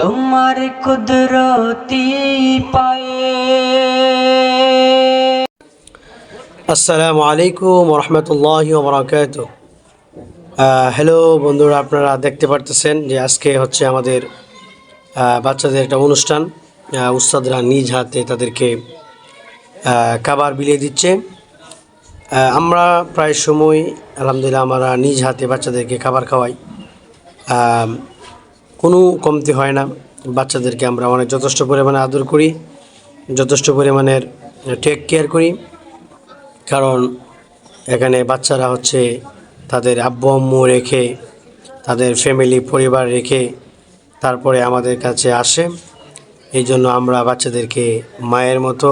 তোমার কুদরতি পায়ে। আসসালামু আলাইকুম রহমতুল্লাহ বরাকাত হ্যালো বন্ধুরা, আপনারা দেখতে পারতেছেন যে আজকে হচ্ছে আমাদের বাচ্চাদের একটা অনুষ্ঠান। উস্তাদরা নিজ হাতে তাদেরকে খাবার বিলিয়ে দিচ্ছে। আমরা প্রায় সময়, আলহামদুলিল্লাহ, আমরা নিজ হাতে বাচ্চাদেরকে খাবার খাওয়াই। কোনো কমতি হয় না। বাচ্চাদেরকে আমরা অনেক যথেষ্ট পরিমাণে আদর করি, যথেষ্ট পরিমাণের টেক কেয়ার করি। কারণ এখানে বাচ্চারা হচ্ছে তাদের আব্বু আম্মু রেখে, তাদের ফ্যামিলি পরিবার রেখে তারপরে আমাদের কাছে আসে। এই জন্য আমরা বাচ্চাদেরকে মায়ের মতো,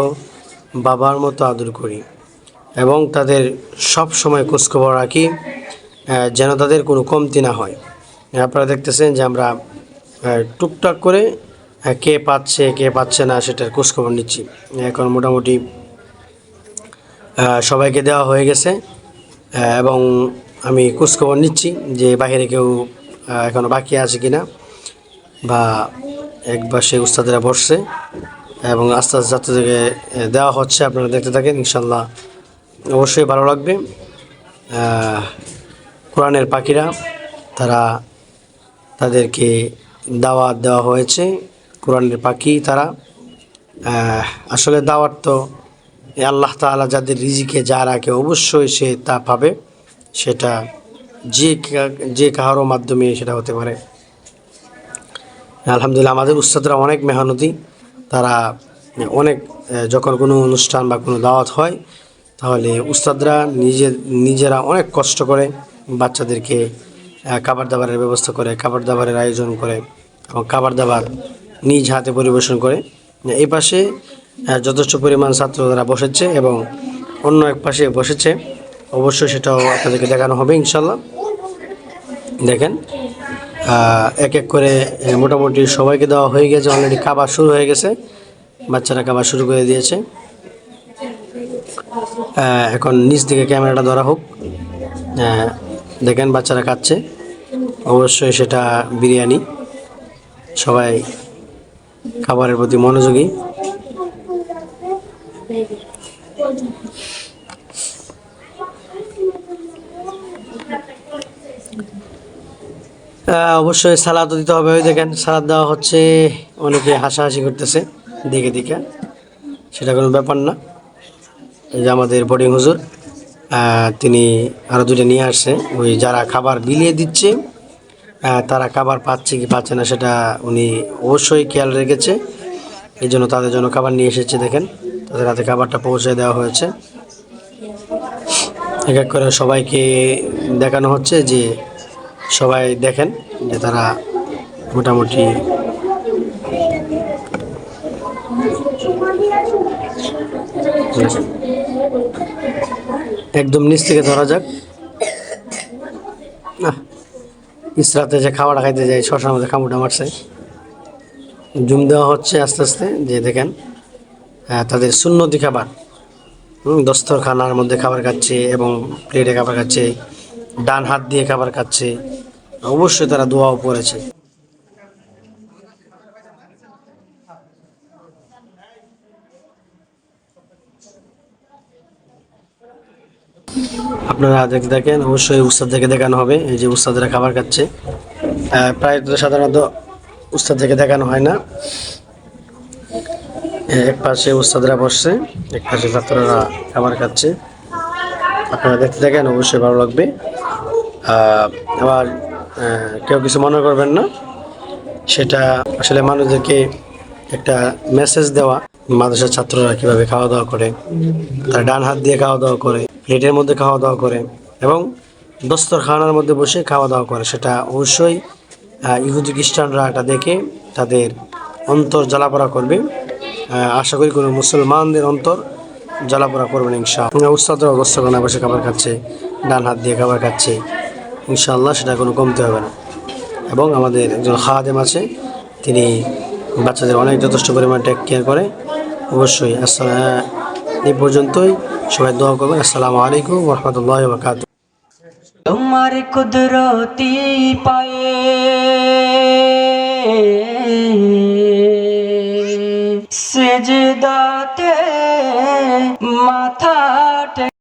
বাবার মতো আদর করি এবং তাদের সব সময় খোঁজখবর রাখি যেন তাদের কোনো কমতি না হয়। আপনারা দেখতেছেন যে আমরা টুকটাক করে কে পাচ্ছে কে পাচ্ছে না সেটার খোঁজখবর নিচ্ছি। এখন মোটামুটি সবাইকে দেওয়া হয়ে গেছে এবং আমি খোঁজখবর নিচ্ছি যে বাইরে কেউ আহ, এখনও বাকি আছে কিনা বা একবার পাশে উস্তাদেরা বসছে এবং আস্তে আস্তে ছাত্রদেরকে আহ, দেওয়া হচ্ছে আপনারা দেখতে থাকেন ইনশাল্লাহ অবশ্যই ভালো লাগবে কোরআনের পাখিরা তারা তাদেরকে দাওয়াত দেওয়া হয়েছে কোরআনের পাখি তারা। আসলে দাওয়াত তো আল্লাহ তাআলা যাদের রিজিকে যা রাখে অবশ্যই সে তা পাবে। সেটা যে যে কাহারও মাধ্যমে সেটা হতে পারে। আলহামদুলিল্লাহ আমাদের উস্তাদরা অনেক মেহনতি। তারা অনেক যখন কোনো অনুষ্ঠান বা কোনো দাওয়াত হয়, তাহলে উস্তাদরা নিজে, নিজেরা অনেক কষ্ট করে বাচ্চাদেরকে খাবার দাবারের ব্যবস্থা করে খাবার দাবারের আয়োজন করে এবং খাবার দাবার নিজ হাতে পরিবেশন করে। এই পাশে যথেষ্ট পরিমাণ ছাত্ররা বসেছে এবং অন্য এক পাশে বসেছে। অবশ্যই সেটাও আপনাদেরকে দেখানো হবে ইনশাল্লাহ দেখেন এক এক করে মোটামুটি সবাইকে দেওয়া হয়ে গেছে অলরেডি খাবার শুরু হয়ে গেছে। বাচ্চারা খাবার শুরু করে দিয়েছে। এখন নিচ দিকে ক্যামেরাটা ধরা হোক। দেখেন বাচ্চারা খাচ্ছে। অবশ্যই সেটা বিরিয়ানি। সবাই খাবারের প্রতি মনোযোগী। অবশ্যই সালাদও দিতে হবে ওই দেখেন, সালাদ দেওয়া হচ্ছে, অনেকে হাসাহাসি করতেছে, দেখে দেখে। সেটা কোনো ব্যাপার না। এই যে আমাদের বোর্ডিং হুজুর তিনি আরও দুটো নিয়ে আসছে, ওই যারা খাবার বিলিয়ে দিচ্ছে তারা খাবার পাচ্ছে কি পাচ্ছে না সেটা উনি অবশ্যই খেয়াল রেখেছে। এই জন্য তাদের জন্য খাবার নিয়ে এসেছে, দেখেন। তাদের হাতে খাবারটা পৌঁছে দেওয়া হয়েছে। এক এক করে সবাইকে দেখানো হচ্ছে যে সবাই দেখেন যে তারা মোটামুটি একদম নিচ থেকে ধরা যাক না ইসরাতে যে খাবার খাইতে যায় শশার মধ্যে খামুটা মারছে। জুম দেওয়া হচ্ছে আস্তে আস্তে, যে দেখেন তাদের সুন্নতি খাবার। দস্তরখানার মধ্যে খাবার খাচ্ছে এবং প্লেটে খাবার খাচ্ছে, ডান হাত দিয়ে খাবার খাচ্ছে। অবশ্যই তারা দোয়াও পড়েছে। আপনারা দেখেন, অবশ্যই উস্তাদদেরকে দেখানো হবে, এই যে উস্তাদরা খাবার খাচ্ছে। প্রায় সাধারণত উস্তাদদেরকে দেখানো হয় না। এক পাশে উস্তাদরা বসছে, এক পাশে ছাত্ররা খাবার খাচ্ছে। আপনারা দেখতে থাকেন, অবশ্যই ভালো লাগবে। আবার কেউ কিছু মনে করবেন না। সেটা আসলে মানুষদেরকে একটা মেসেজ দেওয়া, মাদ্রাসার ছাত্ররা কীভাবে খাওয়া দাওয়া করে, তারা ডান হাত দিয়ে খাওয়া দাওয়া করে প্লেটের মধ্যে খাওয়া দাওয়া করে এবং দস্তরখানার মধ্যে বসে খাওয়া দাওয়া করে। সেটা অবশ্যই ইহুদি খ্রিস্টানরা এটা দেখে তাদের অন্তর জ্বালাপড়া করবে। আশা করি কোনো মুসলমানদের অন্তর জ্বালাপড়া করবেন ইনশা উস্তাদরা দস্তরখানায় বসে খাবার খাচ্ছে, ডান হাত দিয়ে খাবার খাচ্ছে, ইনশাআল্লাহ সেটা কোনো কমতে হবে না। এবং আমাদের একজন খাদেম আছে, তিনি বাচ্চাদের অনেক যথেষ্ট পরিমাণ টেক কেয়ার করে। অবশ্যই, আসসালাম এই পর্যন্তই। সবাই দোয়া করবেন। আসসালামু আলাইকুম রহমতুল্লাহ বরকাত তোমার কুদরতি পায়ে সেজদাতে মাথা